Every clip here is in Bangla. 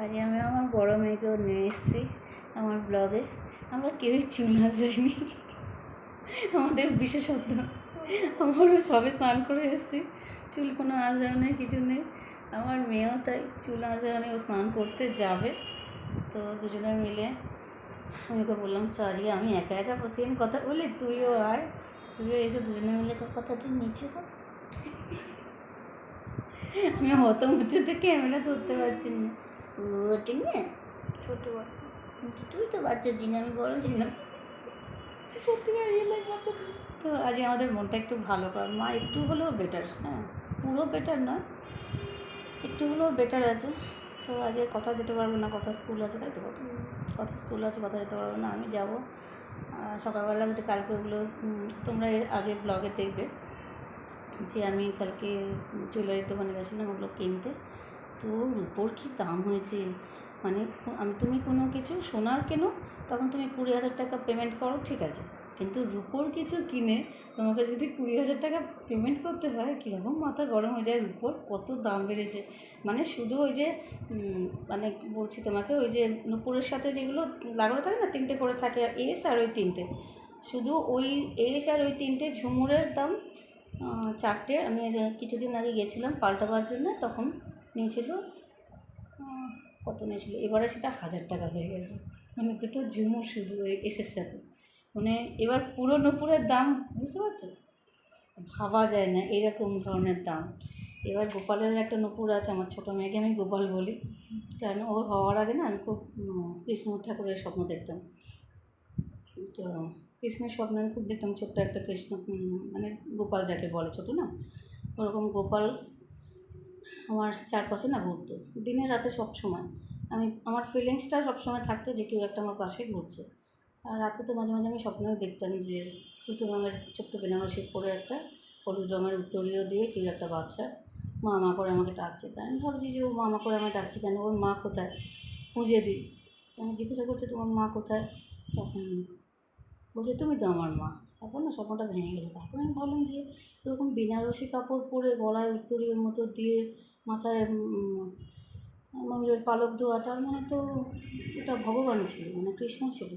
আজ আমি আমার বড় মেয়েকেও নিয়ে এসেছি আমার ব্লগে আমরা কেউই চুল আসাইনি আমাদের বিশেষত্ব। আমারও সবে স্নান করে এসেছি। চুল কোনো আসাও নেই কিছু নেই। আমার মেয়েও তাই চুল আসাও নেই ও স্নান করতে যাবে। তো দুজনে মিলে আমি ওকে বললাম "চল, আজকে আমি একা একা প্রতিদিন কথা বলি তুইও আয়। তুইও এসে দুজনে মিলে কথাটা নিচে কর। আমি অত উঁচুতে ক্যামেরা ধরতে পারছি না। ঠিক ছোট বাচ্চা। তুই তো বাচ্চা দিন আমি বড় ছিলাম। সত্যিকার রিয়েল লাইফ বাচ্চা তো। আজকে আমাদের মনটা একটু ভালো কর। মা একটু হলেও বেটার হ্যাঁ? পুরো বেটার নয়। একটু হলেও বেটার আছে। তো আজকে কথা যেতে পারব না কথা স্কুল আছে তাই তো? কথা কথা স্কুল আছে কথা যেতে পারব না আমি যাব। সকালবেলা উঠে কালকে ওগুলো তোমরা এর আগে ব্লগে দেখবে যে আমি কালকে জুয়েলারির দোকানে গেছিলাম ওগুলো কিনতে। তো রুপোর কী দাম হয়েছে? মানে আমি তুমি কোনো কিছু সোনার কেনো? তখন তুমি কুড়ি হাজার টাকা পেমেন্ট করো, ঠিক আছে। কিন্তু রুপোর কিছু কিনে তোমাকে যদি কুড়ি হাজার টাকা পেমেন্ট করতে হয়, কীরকম মাথা গরম হয়ে যায় রুপোর? কত দাম বেড়েছে। মানে শুধু ওই যে মানে বলছি তোমাকে, ওই যে নুপুরের সাথে যেগুলো লাগানো থাকে না, তিনটে করে থাকে, এস আর ওই তিনটে। শুধু ওই এস আর ওই তিনটে ঝুমুরের দাম চারটে। আমি কিছুদিন আগে গেছিলাম পাল্টাবার জন্য, তখন নিয়েছিল কত নিয়েছিল? এবারে সেটা হাজার টাকা হয়ে গেছে। মানে দুটো ঝুমুর শুধু এসের সাথে মানে এবার পুরো নুপুরের দাম, বুঝতে পারছ? ভাবা যায় না, এরকম ধরনের দাম। এবার গোপালের একটা নুপুর আছে, আমার ছোটো মেয়েকে আমি গোপাল বলি। কারণ ও হওয়ার আগে না আমি খুব কৃষ্ণ ঠাকুরের স্বপ্ন দেখতাম। তো কৃষ্ণের স্বপ্ন আমি খুব দেখতাম, ছোট্ট একটা কৃষ্ণ মানে গোপাল যাকে বলে, ছোটো না? ওরকম গোপাল আমার চারপাশে না ঘুরতো। দিনে রাতে সব সময়। আমি, আমার ফিলিংসটা সবসময় থাকতো যে কেউ একটা আমার পাশে ঘুরছে। আর রাতে তো মাঝে মাঝে আমি স্বপ্নেও দেখতাম যে তুতো রঙের ছোট্ট বেনারসি পরে একটা হলুদ রঙের উত্তরীয় দিয়ে কেউ একটা বাচ্চা মা মা করে আমাকে ডাকছে। তাই আমি ভাবছি যে ও মা মা করে আমাকে ডাকছে কেন? ওর মা কোথায়? খুঁজে দিই। আমি জিজ্ঞাসা করছি, তোমার মা কোথায়? তখন বলছে, তুমি তো আমার মা। তারপর না স্বপ্নটা ভেঙে গেলো। তারপর আমি ভাবলাম যে এরকম বেনারসি কাপড় পরে গলায় উত্তরীয় মতো দিয়ে মাথায় ময়ূরের পালক দেওয়া তার মানে তো ওটা ভগবান ছিল মানে কৃষ্ণ ছিল।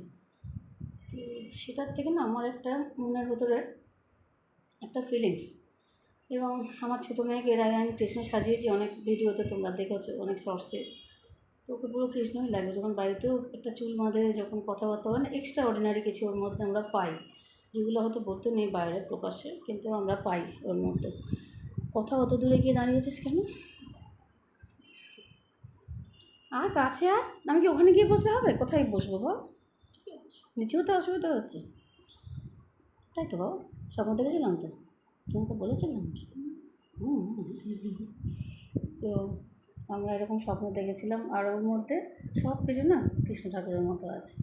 তো সেটার থেকে না আমার একটা মনের ভেতরে একটা ফিলিংস এবং আমার ছোটো মেয়েকে এর আগে আমি কৃষ্ণ সাজিয়েছি, অনেক ভিডিওতে তোমরা দেখেছ, অনেক শর্টসে তো ওকে পুরো কৃষ্ণই লাগবে, যখন বাড়িতেও একটা চুল বাঁধে, যখন কথাবার্তা হয় না এক্সট্রা অর্ডিনারি কিছু ওর মধ্যে আমরা পাই। যেগুলো হয়তো বলতে নেই বাইরে প্রকাশ্যে কিন্তু আমরা পাই ওর মধ্যে। কথা অত দূরে গিয়ে দাঁড়িয়েছিস কেন? আর কাছে আর আমি কি ওখানে গিয়ে বসলে হবে? কোথায় বসবো আছে নিচেও তো অসুবিধা হচ্ছে। তাই তো বাবা, স্বপ্ন দেখেছিলাম তো। তোমাকে বলেছিলাম। তো আমরা এরকম স্বপ্ন দেখেছিলাম। আর ওর মধ্যে সব কিছু না কৃষ্ণ ঠাকুরের মতো আছে।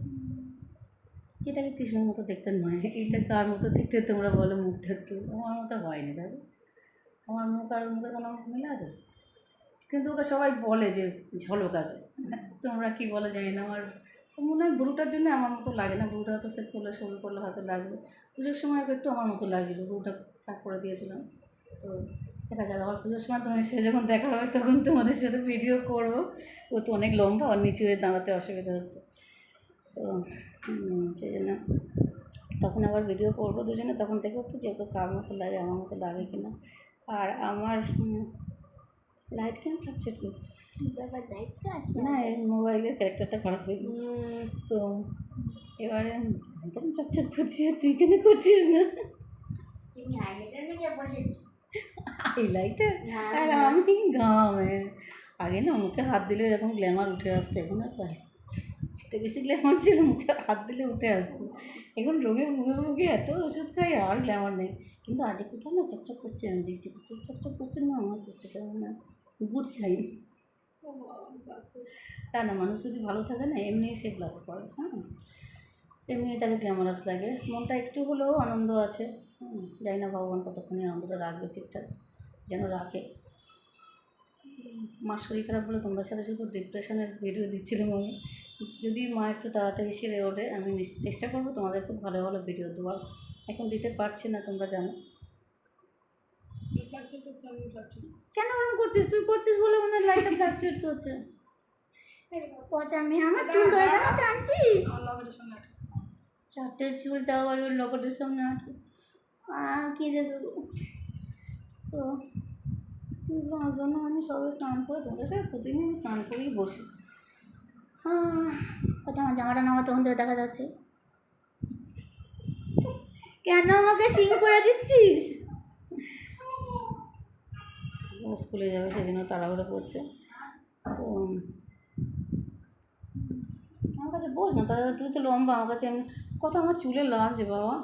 এটাকে কৃষ্ণের মতো দেখতে নয়। এটা কার মতো দেখতে তোমরা বলো মুখটা তো আমার মতো হয়নি দেখো আমার মুখ আর মুখে কোনো মিল আছে? কিন্তু ওকে সবাই বলে যে ঝলক আছে। তোমরা কি বলো জানি না, আমার মনে হয় বুড়োটার জন্য আমার মতো লাগে না। বুড়োটা হয়তো সেট করলে শুরু করলে, হয়তো লাগবে পুজোর সময় একটু আমার মতো লাগছিল, বুড়োটা প্যাক করে দিয়েছিলাম তো দেখা যাক, আবার পুজোর সময় তোমার সে যখন দেখা হবে, তখন তোমাদের সাথে ভিডিও করব। ও তো অনেক লম্বা আর নিচু হয়ে দাঁড়াতে অসুবিধা হচ্ছে। তো সেই জন্য তখন আবার ভিডিও করব দুজনে, তখন দেখব তো যে ওকে কার মতো লাগে, আমার মতো লাগে কি না আর আমার লাইট কেন ফ্লাকচুয়েট করছে? না এই মোবাইলের ক্যারেক্টারটা খারাপ হয়ে গেছে। তো এবারে কেন চকচক করছি? তুই কেন করছিস না? হাইলাইটার আর আমি গামে আগে না মুখে হাত দিলে এরকম গ্ল্যামার উঠে আসতো এখন আর পাই। এত বেশি গ্ল্যামার ছিল মুখে হাত দিলে উঠে আসতো এখন রোগে মুখে মুখে এত ওষুধ খাই আর গ্ল্যামার নেই। কিন্তু আজকে কোথাও না চকচক করছে আমি দেখছি কোথাও চকচক করছে না আমার করছে তেমন না। গুড সাইন তা না মানুষ যদি ভালো থাকে না এমনি সে প্লাস করে হ্যাঁ। এমনি তাকে গ্ল্যামারাস লাগে। মনটা একটু হলেও আনন্দ আছে। হুম, জানি না ভগবান কতক্ষণই আনন্দটা রাখবে ঠিকঠাক যেন রাখে। মার শরীর খারাপ বলে তোমাদের সাথে শুধু ডিপ্রেশনের ভিডিও দিচ্ছিলাম আমি। যদি মা একটু তাড়াতাড়ি সেরে ওঠে, আমি চেষ্টা করব তোমাদের খুব ভালো ভালো ভিডিও দেওয়ার। এখন দিতে পারছি না, তোমরা জানো। কেন ওরকম করছিস? তুই করছিস বলে মনে হয় লাইটটা ফ্লাকচুয়েট করছে। চুল। চারটে চুল লকেটের সামনে দেখো তো আমি সবাই স্নান করে তোমাদের সাথে প্রতিদিন আমি স্নান করেই বসি। কত আমার জামাটা নামা তখন থেকে দেখা যাচ্ছে। কেন আমাকে সিং করে দিচ্ছিস? স্কুলে যাবে সেজন্য তাড়াহুড়ো করছে। তো আমার কাছে বস না তাহলে তুই তো লম্বা আমার কাছে এমনি কত আমার চুলে লাগছে বাবা।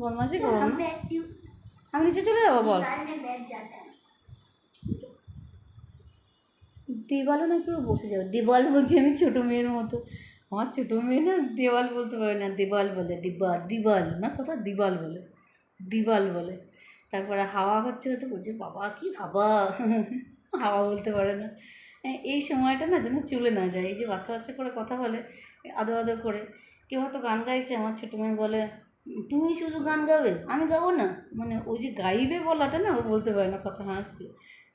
বদমাসি করো আমি নিচে চলে যাব বল। দেওয়ালে না কেউ বসে যাবে। দেওয়াল বলছি আমি ছোটো মেয়ের মতো। আমার ছোটো মেয়ে না দেওয়াল বলতে পারে না, দেওয়াল বলে দিবাল দিবাল না কথা দিবাল বলে দিবাল বলে। তারপরে হাওয়া হচ্ছে হয়তো বলছে, বাবা, কি হাওয়া? হাওয়া বলতে পারে না। এই সময়টা না যেন চলে না যায়। এই যে বাচ্চা বাচ্চা করে কথা বলে আদো আদো করে। কেউ হয়তো গান গাইছে, আমার ছোটো মেয়ে বলে, তুমি শুধু গান গাবে? আমি গাবো না? মানে ওই যে গাইবে বলাটা না ও বলতে পারে না, কথা হাসছে।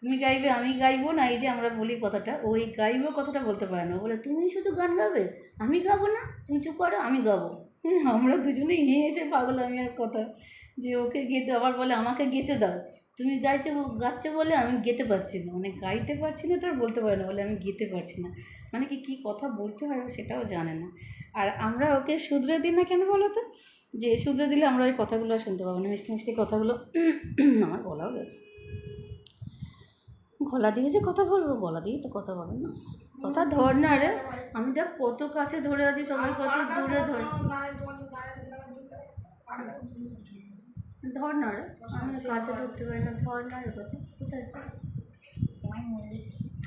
তুমি গাইবে, আমি গাইবো না, এই যে আমরা বলি কথাটা ওই গাইবো কথাটা বলতে পারে না। বলে, তুমি শুধু গান গাবে? আমি গাবো না? তুমি চুপ করো, আমি গাবো। আমরা দুজনেই হেসে পাগল আমি আর কথা। যে ওকে গেতে, আবার বলে, আমাকে গেতে দাও। তুমি গাইছো, গাচ্ছো বলে আমি গেতে পারছি না। মানে গাইতে পারছি না তার বলতে পারে না, বলে আমি গেতে পারছি না। মানে কি, কী কথা বলতে হয় ও সেটাও জানে না। আর আমরা ওকে শুধরে দিই না কেন বলো তো? যে শুধরে দিলে আমরা ওই কথাগুলো শুনতে পাবো না, মিষ্টি মিষ্টি কথাগুলো। আমার বলাও গেছে। গলা দিয়ে যে কথা বলব? গলা দিয়েই তো কথা বলে না। কথা ধর না রে। আমি দেখ কত কাছে ধরে আছি সবাই কত দূরে ধরে। ধর না রে। আমি কাছে ধরতে পারি না। ধর না রে কথা। কোথায়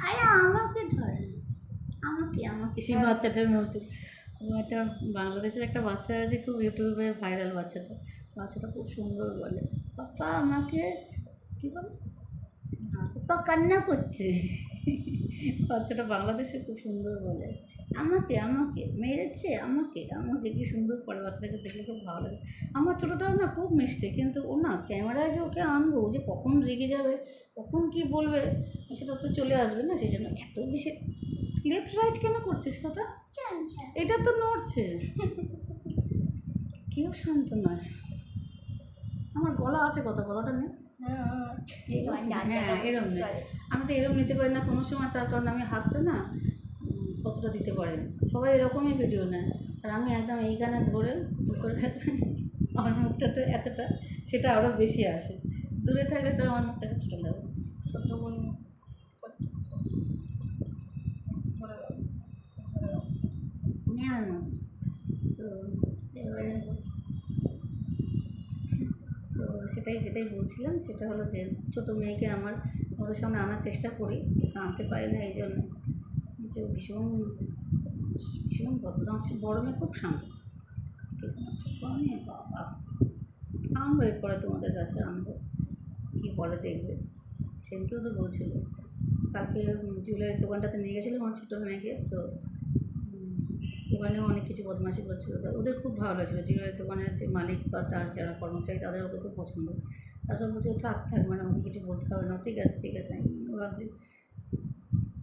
আরে আমাকে ধর। আমাকে আমাকে সেই বাচ্চাটার মতো। একটা বাংলাদেশের একটা বাচ্চা আছে খুব ইউটিউবে ভাইরাল বাচ্চাটা। বাচ্চাটা খুব সুন্দর বলে। পাপা আমাকে কী বলে? পাপা কান্না করছে। বাচ্চাটা বাংলাদেশে খুব সুন্দর বলে। আমাকে আমাকে মেরেছে আমাকে আমাকে কি সুন্দর করে বাচ্চাটাকে দেখলে খুব ভালো লাগে। আমার ছোটোটাও না খুব মিষ্টি কিন্তু ও না ক্যামেরায় যে ওকে আনব যে কখন রেগে যাবে কখন কি বলবে সেটা তো চলে আসবে না সেই জন্য এত বেশি লেফট রাইট কেন করছিস কথা? এটা তো নড়ছে। কেউ শান্ত নয়। আমার গলা আছে কথা গলাটা নেই। হ্যাঁ এরম নেই। আমি তো এরম নিতে পারি না কোনো সময় তার কারণে আমি হাতটা না কতটা দিতে পারি না। সবাই এরকমই ভিডিও নেয়। আর আমি একদম এইখানে ধরে করে আমার মুখটা তো এতটা সেটা আরও বেশি আসে। দূরে থাকলে তো আমার মুখটাকে ছোটো লাগে। ছোট্ট নেওয়ার মতো তো এবারে তো সেটাই, যেটাই বলছিলাম, সেটা হলো যে ছোটো মেয়েকে আমার তোমাদের সামনে আনার চেষ্টা করি, কিন্তু আনতে পারি না, এই জন্য। যে ভীষণ ভীষণ বদমাস বড় মেয়ে খুব শান্ত। কিন্তু বাবা। আনব এরপরে তোমাদের কাছে আনব, কী বলে দেখবে। সেদিনকেও তো বলছিল। কালকে জুয়েলারির দোকানটাতে নিয়ে গেছিল আমার ছোটো মেয়েকে, তো ওখানেও অনেক কিছু বদমাশি করছিল। তো ওদের খুব ভালো লাগছিল। জুয়েলারির দোকানের যে মালিক বা তার যারা কর্মচারী তাদের ওকে খুব পছন্দ। তার সব বলছে থাক থাক মানে আমাকে কিছু বলতে হবে না। ঠিক আছে ঠিক আছে। আমি ভাবছি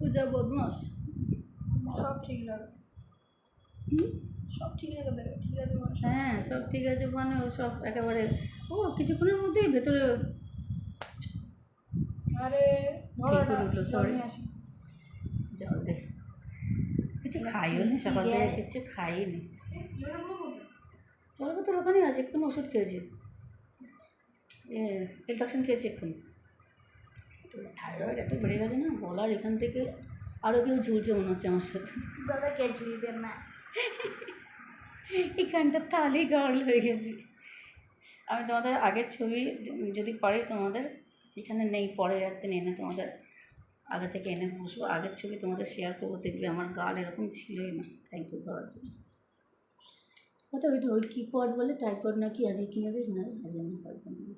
ও যা বদমাস সব ঠিক লাগে সব ঠিক রেখে দেবে ঠিক আছে মানে হ্যাঁ সব ঠিক আছে মানে ও সব একেবারে ও কিছুক্ষণের মধ্যেই ভেতরে আরে উঠল, জল sorry. আসি। জল দে কিছু খাইও নি সকাল থেকে কিছু খাইনি। বলব তোর ওখানে আছে এক্ষুনি ওষুধ খেয়েছি। এ খেয়েছি এক্ষুনি। তো থাইরয়েড এত বেড়ে গেছে না গলার এখান থেকে আরও কেউ ঝুলছে মনে হচ্ছে আমার সাথে। দাদা কে ঝুলবে না এখানটা তাহলেই গার্ল হয়ে গেছি। আমি তোমাদের আগের ছবি যদি পারি তোমাদের এখানে নেই পরে একদিন এনে তোমাদের। আগে থেকে এনে বসবো। আগের ছবি তোমাদের শেয়ার করব দেখবে আমার গাল এরকম ছিলই না। থ্যাংক ইউ ধরার জন্য। কথা ওইটা ওই কিপড বলে টাইপড না কি আজকে কিনে দিস? না আজকে না পারতাম না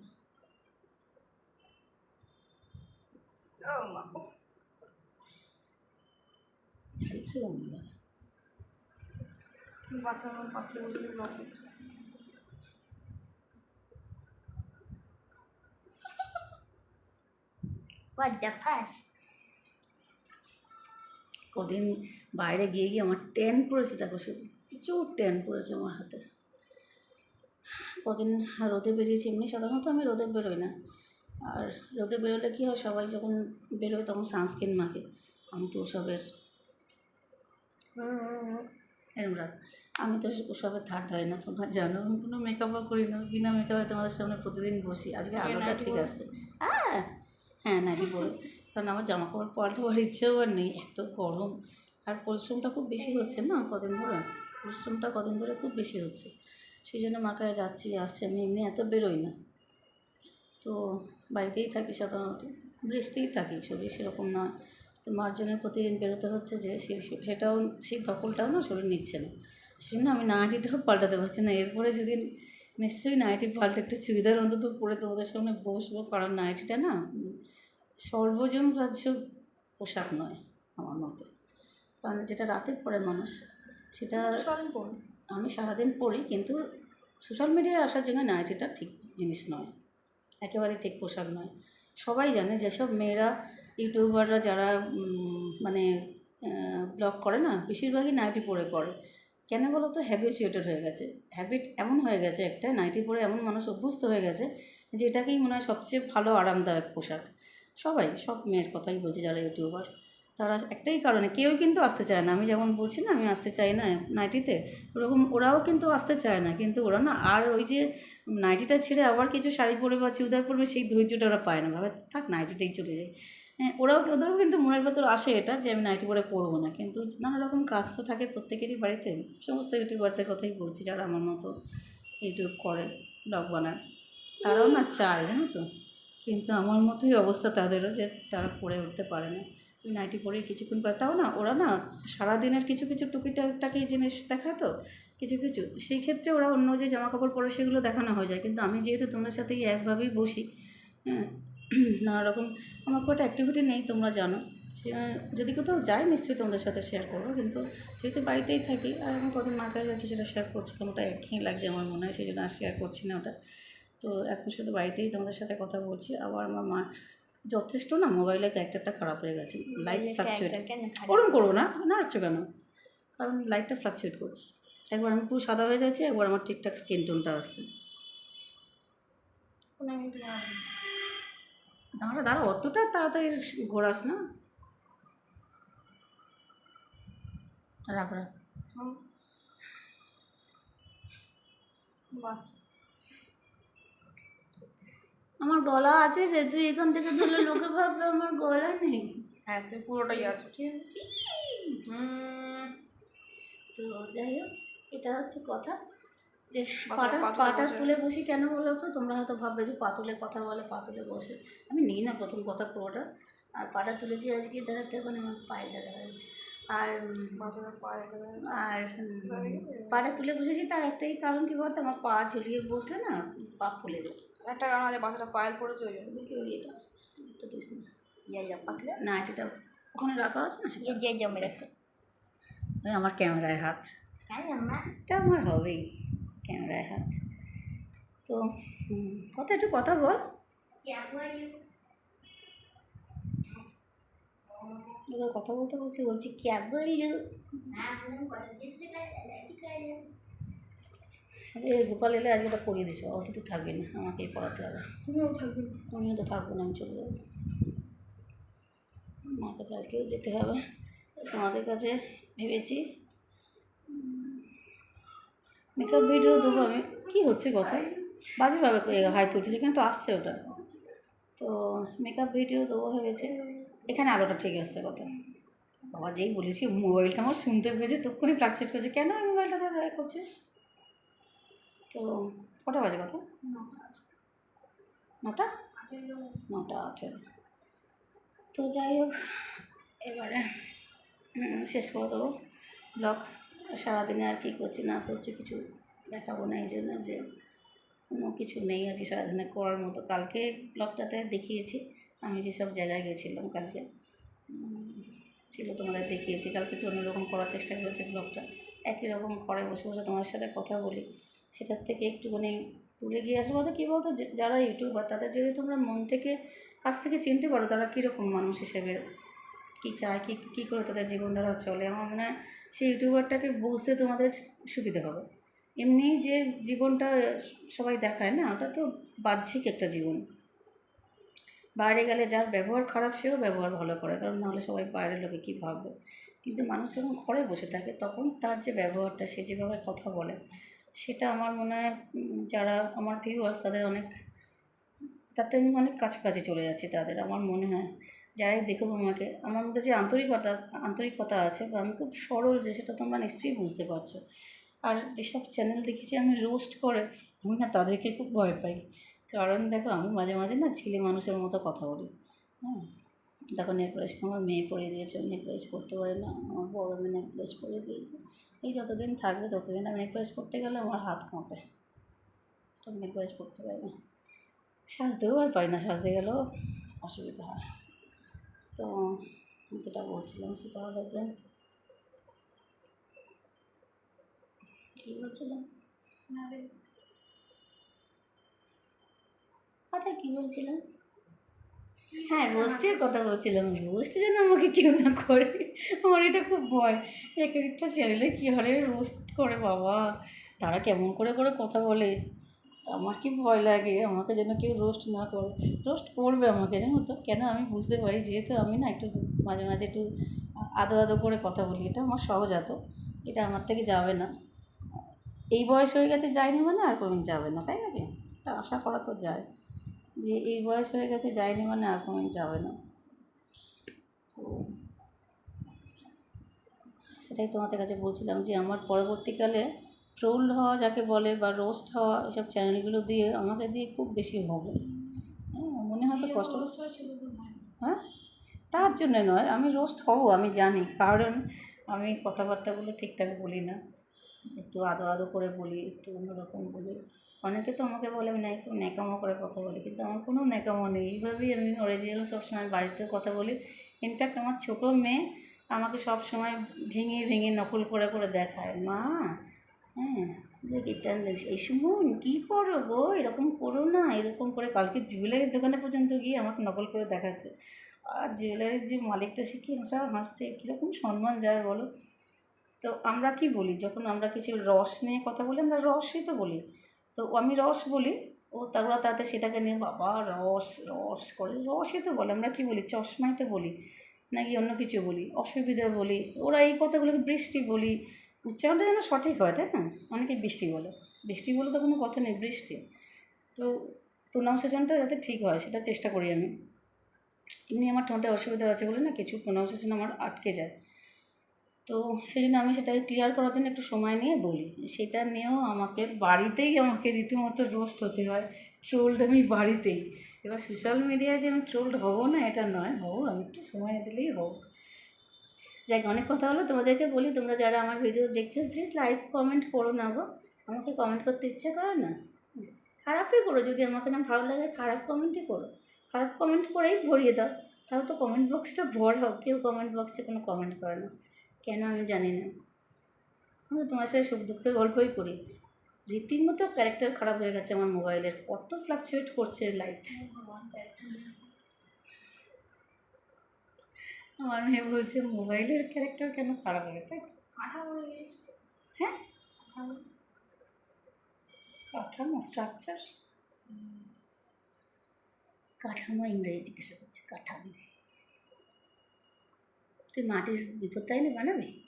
What the fuck? কদিন বাইরে গিয়ে গিয়ে আমার ট্যান পড়েছে দেখো শুধু প্রচুর ট্যান পড়েছে আমার হাতে। কদিন রোদে বেরিয়েছি এমনি সাধারণত আমি রোদে বেরোই না। আর রোদে বেরোলে কী হয় সবাই যখন বেরোয় তখন সানস্ক্রিন মাখে। আমি তো ওসবের এরম রাখ আমি তো ওসবের ধার ধারি না তোমরা জানো আমি কোনো মেকআপও করি না। বিনা মেকআপে তোমাদের সামনে প্রতিদিন বসি। আজকে আলোটা ঠিক? আসছে। হ্যাঁ হ্যাঁ নাইটি পরে। কারণ আমার জামা কাপড় পাল্টাবার ইচ্ছেও আর নেই, এত গরম। আর পরিশ্রমটা খুব বেশি হচ্ছে না কদিন ধরে? পরিশ্রমটা কদিন ধরে খুব বেশি হচ্ছে। সেই জন্য মার যাচ্ছি, আসছি, আমি এমনি এত বেরোই না। তো বাড়িতেই থাকি সাধারণত বৃষ্টিই থাকি, শরীর সেরকম না। তো মার জন্য প্রতিদিন বেরোতে হচ্ছে যে সেটাও, সেই দখলটাও না শরীর নিচ্ছে না। সেই জন্য আমি নাইটিটাও পাল্টাতে পারছি না। এরপরে যদি নিশ্চয়ই নাইটি পাল্টে একটা চুড়িদার অন্তত পরে তোমাদের সামনে বসবো, কারণ নাইটিটা না সর্বজন রাজ্য পোশাক নয় আমার মতে। কারণ যেটা রাতে পরে মানুষ সেটা আমি সারাদিন পড়ি কিন্তু সোশ্যাল মিডিয়ায় আসার জন্য নাইটিটা ঠিক জিনিস নয়। একেবারেই ঠিক পোশাক নয়। সবাই জানে যেসব মেয়েরা ইউটিউবাররা যারা মানে ব্লগ করে না বেশিরভাগই নাইটি পরে করে কেন বলো তো হ্যাবিচুয়েটেড হয়ে গেছে। হ্যাবিট এমন হয়ে গেছে একটা নাইটি পরে এমন মানুষ অভ্যস্ত হয়ে গেছে যে এটাকেই মনে হয় সবচেয়ে ভালো আরামদায়ক পোশাক। সবাই, সব মেয়ের কথাই বলছে যারা ইউটিউবার তারা একটাই কারণে, কেউ কিন্তু আসতে চায় না। আমি যেমন বলছি না, আমি আসতে চাই না নাইটিতে। ওরকম ওরাও কিন্তু আসতে চায় না। কিন্তু ওরা না, আর ওই যে নাইটিটা ছেড়ে আবার কিছু শাড়ি পরবে বা চুড়িদার পরবে, সেই ধৈর্যটা ওরা পায় না। ভাবে, থাক নাইটিটাই চলে যায় হ্যাঁ ওরাও ওদেরও কিন্তু মনের ভেতর আসে এটা যে, আমি নাইটি পরে করব না। কিন্তু নানা রকম কাজ তো থাকে প্রত্যেকেরই বাড়িতে। সমস্ত ইউটিউবারদের কথাই বলছি যারা আমার মতো ইউটিউব করে ব্লগ বানায়। তারাও না চায়, জানো তো? কিন্তু আমার মতোই অবস্থা তাদেরও যে তারা পড়ে উঠতে পারে না। নাইটি পরে কিছুক্ষণ পরে, তাও না, ওরা না সারাদিনের কিছু কিছু টুকিটাকি জিনিস দেখাতো, কিছু কিছু। সেই ক্ষেত্রে ওরা অন্য যে জামা কাপড় পরে সেগুলো দেখানো হয়ে যায়। কিন্তু আমি যেহেতু তোমাদের সাথে এই একভাবেই বসি হ্যাঁ নানা রকম আমার খুব একটা অ্যাক্টিভিটি নেই, তোমরা জানো। যদি কোথাও যাই, নিশ্চয়ই তোমাদের সাথে শেয়ার করব। কিন্তু যেহেতু বাড়িতেই থাকি, আর এখন কদিন মার কাছে যাচ্ছি সেটা শেয়ার করছিলাম, ওটা একঘেয়ে লাগছে আমার মনে হয়, সেই জন্য আর শেয়ার করছি না ওটা। তো এখন শুধু বাড়িতেই তোমাদের সাথে কথা বলছি। আবার আমার মা যথেষ্ট না মোবাইলের ক্যারেক্টারটা খারাপ হয়ে গেছে। লাইট ফ্লাকচুয়েট ওরম করব না নাড়ছো কেন? কারণ লাইটটা ফ্লাকচুয়েট করছে। একবার আমি পুরো সাদা হয়ে যাচ্ছি একবার আমার ঠিকঠাক স্কিন টোনটা আসছে। দাঁড়া দাঁড়া অতটা তাড়াতাড়ি ঘোরাস না। রাখ রাখ। বাচ্চা আমার গলা আছে সে তুই এখান থেকে ধরলে লোকে ভাববে আমার গলা নেই। হ্যাঁ তুই পুরোটাই আছো ঠিক আছে? তো যাই হোক এটা হচ্ছে কথা। যে পাটা পাটা তুলে বসি কেন বলো তো? তোমরা হয়তো ভাববে যে পাতুলে কথা বলে পাতুলে বসে। আমি নিই না প্রথম কথা পুরোটা। আর পাটা তুলেছি আজকে একটা মানে আমার পায়েটা দেখা যাচ্ছে। আর আর পাটা তুলে বসেছি তার একটাই কারণ কি বলতো? আমার পা ঝুলিয়ে বসলে না পা ফুলে যায়। একটা কারণ আছে বাচ্চাটা পায়েল পড়েছে ওই জন্য। দেখি ওই এটা একটু দিস না। ইয়ে যা পাকলে না এটা ওখানে রাখা আছে না সেটা? ইয়ে যে জমে রাখতে। ওই আমার ক্যামেরায় হাত। হ্যাঁ এটা আমার হবেই ক্যামেরায় হাত। তো কথা একটু কথা বল। কথা বলতে বলছি বলছি ক্যাব বলল আরে গোপাল এলে আজকে এটা পড়িয়ে দিছো অত তো থাকবে না আমাকেই পড়াতে হবে। তুমিও থাকবে। তুমিও তো থাকব না আমি চলে যাব। মার কাছে আজকেও যেতে হবে। তোমাদের কাছে ভেবেছি মেকআপ ভিডিও দেবো আমি। কী হচ্ছে কথা? বাজেভাবে হাই তুলছে সেখানে তো আসছে ওটা। তো মেকআপ ভিডিও দেবো ভেবেছি। এখানে আলোটা ঠিক আসছে কথা। বাবা যেই বলেছি মোবাইলটা আমার শুনতে পেয়েছে তক্ষুনি ফ্লাকচুয়েট করছে। কেন এই মোবাইলটা তো করছিস তো কটা বাজে কথা? নটা? নটা আঠেরো। তো যাই হোক, এবারে শেষ করে দেবো ব্লগ। সারাদিনে আর কী করছি, না করছি কিছু দেখাবো না, এই জন্য যে কোনো কিছু নেই আজকে সারাদিনে করার মতো। কালকে ব্লগটাতে দেখিয়েছি, আমি যেসব জায়গায় গেছিলাম কালকে ছিল তোমাদের দেখিয়েছি। কালকে একটু অন্যরকম করার চেষ্টা করেছি ব্লগটা। একই রকম ঘরে বসে বসে তোমার সাথে কথা বলি। সেটার থেকে একটুখানি তুলে গিয়ে আসব বলতে কী বলতো? যারা ইউটিউবার তাদের যদি তোমরা মন থেকে, কাছ থেকে চিনতে পারো তারা কীরকম মানুষ হিসেবে, কী চায়, কী কী করে তাদের জীবনধারা চলে, আমার মনে হয় সেই ইউটিউবারটাকে বুঝতে তোমাদের সুবিধে হবে। এমনি যে জীবনটা সবাই দেখায় না, ওটা তো বাহ্যিক একটা জীবন। বাইরে গেলে যার ব্যবহার খারাপ, সেও ব্যবহার ভালো করে, কারণ নাহলে সবাই বাইরের লোকে কী ভাববে? কিন্তু মানুষ যখন ঘরে বসে থাকে, তখন তার যে ব্যবহারটা, সে যেভাবে কথা বলে সেটা আমার মনে হয় যারা আমার ভিউয়ার্স তাদের অনেক তাতে আমি অনেক কাছাকাছি চলে যাচ্ছি তাদের, আমার মনে হয়। যারাই দেখুক আমাকে, আমার মধ্যে যে আন্তরিকতা আন্তরিকতা আছে বা আমি খুব সরল যে, সেটা তোমরা নিশ্চয়ই বুঝতে পারছ। আর যেসব চ্যানেল দেখেছি আমি রোস্ট করে, আমি না তাদেরকে খুব ভয় পাই। কারণ দেখো, আমি মাঝে মাঝে না ছেলে মানুষের মতো কথা বলি। হ্যাঁ? দেখো নেকলেসটা আমার মেয়ে পরিয়ে দিয়েছে নেকলেস পরতে পারে না, আমার বড় মেয়ে নেকলেস পরিয়ে দিয়েছে। এই যতদিন থাকবে ততদিন আমি নেকলেস পরতে গেলে আমার হাত কাঁপে। তো নেকলেস পরতে পারি না সাজতেও আর পাই না সাজতে গেলেও অসুবিধা হয়। তো আমি যেটা বলছিলাম সেটা হলো যে কী বলছিলাম? কথা কী বলছিলাম? হ্যাঁ রোস্টের কথা বলছিলাম। রোস্ট যেন আমাকে কেউ না করে। আমার এটা খুব ভয়। এক একটা চ্যানেলে কী হারে রোস্ট করে, বাবা? তারা কেমন করে করে কথা বলে। আমার কি ভয় লাগে? আমাকে যেন কেউ রোস্ট না করে। রোস্ট করবে আমাকে, জানো তো? কেন? আমি বুঝতে পারি, যেহেতু আমি না একটু মাঝে মাঝে একটু আদো আদো করে কথা বলি। এটা আমার সহজাত এটা আমার থেকে যাবে না। এই বয়স হয়ে গেছে, যায়নি মানে আর কোনোদিন যাবে না, তাই নাকি এটা আশা করা তো যায়। যে এই বয়স হয়ে গেছে যায়নি মানে আর কোনোদিন যাবে না। তো সেটাই তোমাদের কাছে বলছিলাম যে আমার পরবর্তীকালে ট্রোল হওয়া যাকে বলে বা রোস্ট হওয়া এসব চ্যানেলগুলো দিয়ে আমাকে দিয়ে খুব বেশি হবে। হ্যাঁ মনে হয়তো কষ্ট কষ্ট হ্যাঁ? তার জন্য নয় আমি রোস্ট হব আমি জানি কারণ আমি কথাবার্তাগুলো ঠিকঠাক বলি না। একটু আদো আদো করে বলি একটু অন্যরকম বলি। অনেকে তো আমাকে বলে, আমি নাকি ন্যাকামো করে কথা বলি। কিন্তু আমার কোনো ন্যাকামো নেই। এইভাবেই আমি অরিজিনাল সবসময় বাড়িতে কথা বলি। ইনফ্যাক্ট আমার ছোটো মেয়ে আমাকে সব সময় ভেঙে ভেঙে নকল করে করে দেখায়। মা হ্যাঁ এই সুমন, কী করো গো? এরকম করো না। এরকম করে কালকে জুয়েলারির দোকানে পর্যন্ত গিয়ে আমাকে নকল করে দেখাচ্ছে। আর জুয়েলারির যে মালিকটা, সে কি হাসা, হাসছে? কীরকম সম্মান যায় বলো? তো আমরা কি বলি? যখন আমরা কিছু রস নিয়ে কথা বলি, আমরা রসই তো বলি। তো আমি রস বলি, ও তারপর তাতে সেটাকে নিয়ে বাবা রস রস করে, রসই তো বলে, আমরা কী বলি, চশমাই তো বলি, নাকি অন্য কিছু বলি, অসুবিধা বলি, ওরা এই কথাগুলোকে বৃষ্টি বলি, উচ্চারণটা যেন সঠিক হয়, তাই না? অনেকে বৃষ্টি বলে বৃষ্টি বলে তো কোনো কথা নেই, বৃষ্টি। তো প্রোনাউন্সিয়েশনটা যাতে ঠিক হয়, সেটা চেষ্টা করি আমি। এমনি আমার ঠোঁটে অসুবিধা আছে বলে না, কিছু প্রোনাউন্সিয়েশন আমার আটকে যায়। তো সেই জন্য আমি সেটাকে ক্লিয়ার করার জন্য একটু সময় নিয়ে বলি। সেটা নিয়েও আমাকে বাড়িতেই আমাকে রীতিমতো রোস্ট হতে হয়। ট্রোল্ড আমি বাড়িতেই। এবার সোশ্যাল মিডিয়ায় যে আমি ট্রোল্ড হব না এটা নয়। হব আমি একটু সময় দিলেই হব। যাই হোক, অনেক কথা হলো। তোমাদেরকে বলি তোমরা যারা আমার ভিডিও দেখছ প্লিজ লাইক কমেন্ট করো না গো। আমাকে কমেন্ট করতে ইচ্ছে করে না? খারাপই করো। যদি আমাকে না ভালো লাগে খারাপ কমেন্টই করো। খারাপ কমেন্ট করেই ভরিয়ে দাও। তাহলে তো কমেন্ট বক্সটা ভর হোক কেউ কমেন্ট বক্সে কোনো কমেন্ট করে না। কেন আমি জানি না। আমি তোমার সাথে সুখ দুঃখের গল্পই করি। রীতিমতো ক্যারেক্টার খারাপ হয়ে গেছে আমার মোবাইলের কত ফ্লাকচুয়েট করছে লাইট আমার মেয়ে বলছে মোবাইলের ক্যারেক্টার কেন খারাপ হয়ে তাই? হ্যাঁ? কাঠামো। স্ট্রাকচার কাঠামো ইংরেজি জিজ্ঞাসা করছে কাঠামো। তুই মাটির বিপত্তায়নি বানাবি?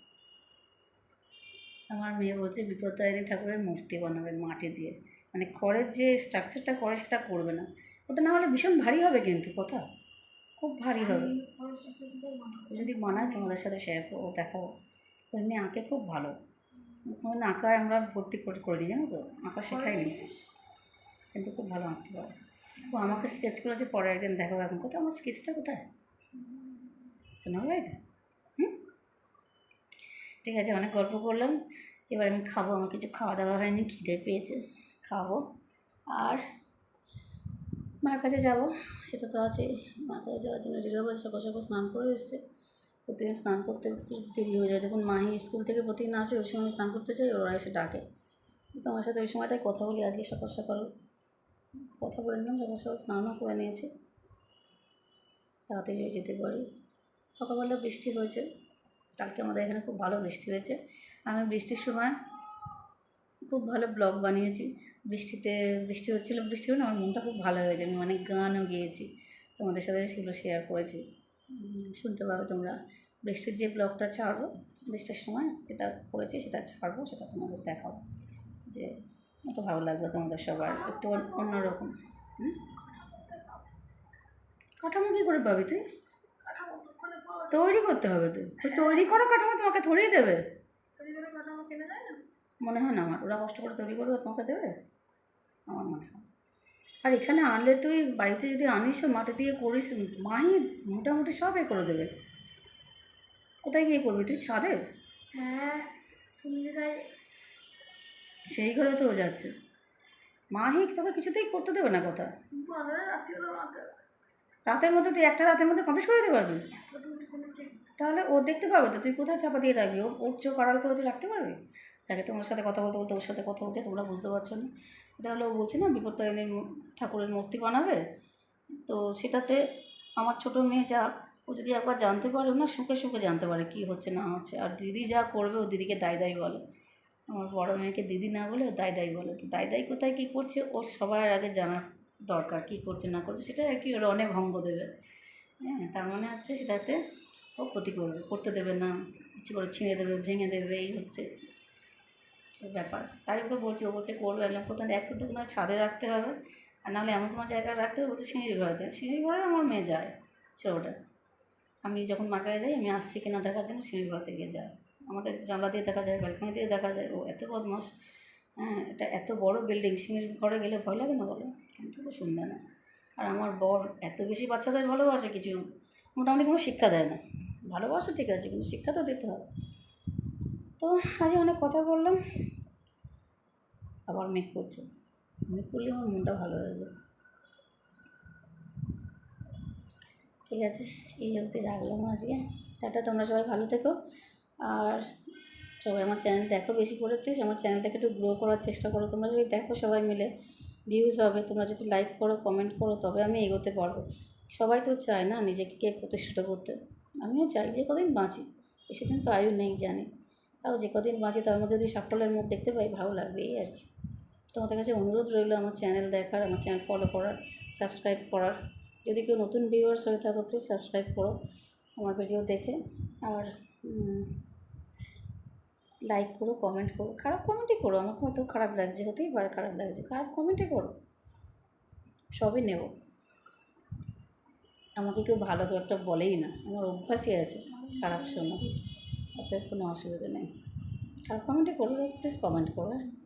আমার মেয়ে বলছে বিপত্তায়নী ঠাকুরের মূর্তি বানাবে মাটি দিয়ে। মানে খড়ের যে স্ট্রাকচারটা করে সেটা করবে না। ওটা না হলে ভীষণ ভারী হবে কিন্তু কথা। খুব ভারী হবে। ও যদি বানায় তোমাদের সাথে শেয়ার করব দেখাবো ওই মেয়ে আঁকে খুব ভালো। ওখানে আঁকায় আমরা ভর্তি করে করে দিই জানো তো? আঁকা শেখাইনি। কিন্তু খুব ভালো আঁকতে পারে। ও আমাকে স্কেচ করেছে পরে একদিন দেখাবো এখন। কোথায়? আমার স্কেচটা কোথায়? শোনা রাইট ঠিক আছে, অনেক গল্প করলাম। এবার আমি খাব, আমার কিছু খাওয়া দাওয়া হয়নি, খিদে পেয়েছে, খাব। আর মার কাছে যাব, সেটা তো আছে মার কাছে যাওয়ার জন্য রেডি হব সকাল সকাল স্নান করে এসছে। প্রতিদিন স্নান করতে দেরি হয়ে যায়। যখন মাহি স্কুল থেকে প্রতিদিন আসে, ওই সময় স্নান করতে চাই, ওরা এসে ডাকে। তোমার সাথে ওই সময়টাই কথা বলি, আজকে সকাল সকাল কথা বলে নিলাম, সকাল সকাল স্নানও করে নিয়েছি। তাড়াতাড়ি যেতে পারি। সকালবেলা বৃষ্টি হয়েছে। কালকে আমাদের এখানে খুব ভালো বৃষ্টি হয়েছে। আমি বৃষ্টির সময় খুব ভালো ব্লগ বানিয়েছি। বৃষ্টিতে, বৃষ্টি হচ্ছিল, বৃষ্টি হলে আমার মনটা খুব ভালো হয়েছে আমি অনেক গানও গেয়েছি। তোমাদের সাথে সেগুলো শেয়ার করেছি। শুনতে পাবে তোমরা। বৃষ্টির যে ব্লগটা ছাড়বো, বৃষ্টির সময় যেটা করেছি সেটা ছাড়বো, সেটা তোমাদের দেখাবো। যে একটু ভালো লাগবে তোমাদের সবার। একটু অন্যরকম। হুম? কাঠামো কী করে পাবি তুই? তৈরি করতে হবে তুই ওই তৈরি করা কাঠামো তোমাকে থরিয়ে দেবে। মনে হয় না আমার। ওরা কষ্ট করে তৈরি করবে তোমাকে দেবে? আমার মনে হয় আর এখানে আনলে তুই বাড়িতে যদি আনিস মাটি দিয়ে করিস মাই মোটামুটি সব এ করে দেবে। কোথায় গিয়ে করবি? তুই ছাদে? হ্যাঁ সেই ঘরে তো যাচ্ছে। মাহি তোকে কিছুতেই করতে দেবে না কথা। রাত্রিবেলা রাতের মধ্যে তুই একটা রাতের মধ্যে কমপ্লিট করে দিতে পারবি? তাহলে ও দেখতে পাবে তো তুই কোথায় চাপা দিয়ে রাখবি? ওর ওর চোখ আড়াল করে তুই রাখতে পারবি? যাকে তোমার সাথে কথা বলতে বলতে ওর সাথে কথা বলছে তোমরা বুঝতে পারছ না। এটা হলো ও বলছে না, বিপত্তারিণীর ঠাকুরের মূর্তি বানাবে। তো সেটাতে আমার ছোটো মেয়ে যা, ও যদি একবার জানতে পারে না সুখে সুখে জানতে পারে কী হচ্ছে না হচ্ছে। আর দিদি যা করবে, ও দিদিকে দায় দায় বলে। আমার বড় মেয়েকে দিদি না বলে, ও দায় দায় বলে। তো দায় দায় কোথায় কী করছে ওর সবার আগে জানার দরকার, কী করছে, না করছে, সেটা আর কি ওর অনেক ভঙ্গ দেবে। হ্যাঁ তার মানে হচ্ছে সেটাতে ও ক্ষতি করবে, করতে দেবে না ইচ্ছে করে ছিঁড়ে দেবে, ভেঙে দেবে, এই হচ্ছে ব্যাপার। তাই ওকে বলছি, ও বলছে, করবে না কোথাও এক তো কোনো ছাদে রাখতে হবে, আর নাহলে এমন কোনো জায়গায় রাখতে হবে, বলছে সিঁড়ির ঘরেতে। সিঁড়ির ঘরে আমার মেয়ে যায় ছোটোটা আমি যখন মার্কেটে যাই, আমি আসছি কিনা দেখার জন্য সিঁড়ির ঘর থেকে যাই আমাদের জানলা দিয়ে দেখা যায়, ব্যালকনি দিয়ে দেখা যায়, ও এত বদমাস হ্যাঁ এটা এত বড় বিল্ডিং, সিঁড়ির ঘরে গেলে ভয় লাগে না বলো? কিন্তু শুনবে না। আর আমার বর এত বেশি বাচ্চাদের ভালোবাসে কিছু মোটামুটি কোনো শিক্ষা দেয় না। ভালোবাসা ঠিক আছে, কিন্তু শিক্ষা তো দিতে হবে। তো আজ অনেক কথা বললাম, আবার মেঘ করছে। মেঘ করলে আমার মনটা ভালো হয়ে যাবে। ঠিক আছে, এই অবধি রাখলাম আজকে। টাটা, তোমরা সবাই ভালো থেকো। আর সবাই আমার চ্যানেল দেখো বেশি করে প্লিজ আমার চ্যানেলটাকে একটু গ্রো করার চেষ্টা করো। তোমরা যদি দেখো সবাই মিলে ভিউজ হবে, তোমরা যদি লাইক করো কমেন্ট করো, তবে আমি এগোতে পারব। সবাই তো চায় না নিজেকে কে প্রতিষ্ঠিত করতে। আমিও চাই যে কদিন বাঁচি। বেশি দিন তো আয়ু নেই জানি। তাও যে কদিন বাঁচি, তার মধ্যে যদি সাফল্যের মুখ দেখতে পাই, ভালো লাগবে এই আর কি। তোমাদের কাছে অনুরোধ রইল আমার চ্যানেল দেখার, আমার চ্যানেল ফলো করার সাবস্ক্রাইব করার। যদি কেউ নতুন ভিউয়ার্স হয়ে থাকো প্লিজ সাবস্ক্রাইব করো। আমার ভিডিও দেখে। আর লাইক করো কমেন্ট করো। খারাপ কমেন্টই করো, আমাকে হয়তো খারাপ লাগছে, হতেই পারে খারাপ লাগছে। খারাপ কমেন্টই করো। সবই নেব। আমাকে কেউ ভালো কেউ একটা বলেই না। আমার অভ্যাসই আছে খারাপ শোনা। অতএব কোনো অসুবিধা নেই। খারাপ কমেন্টই করো প্লিজ কমেন্ট করো হ্যাঁ।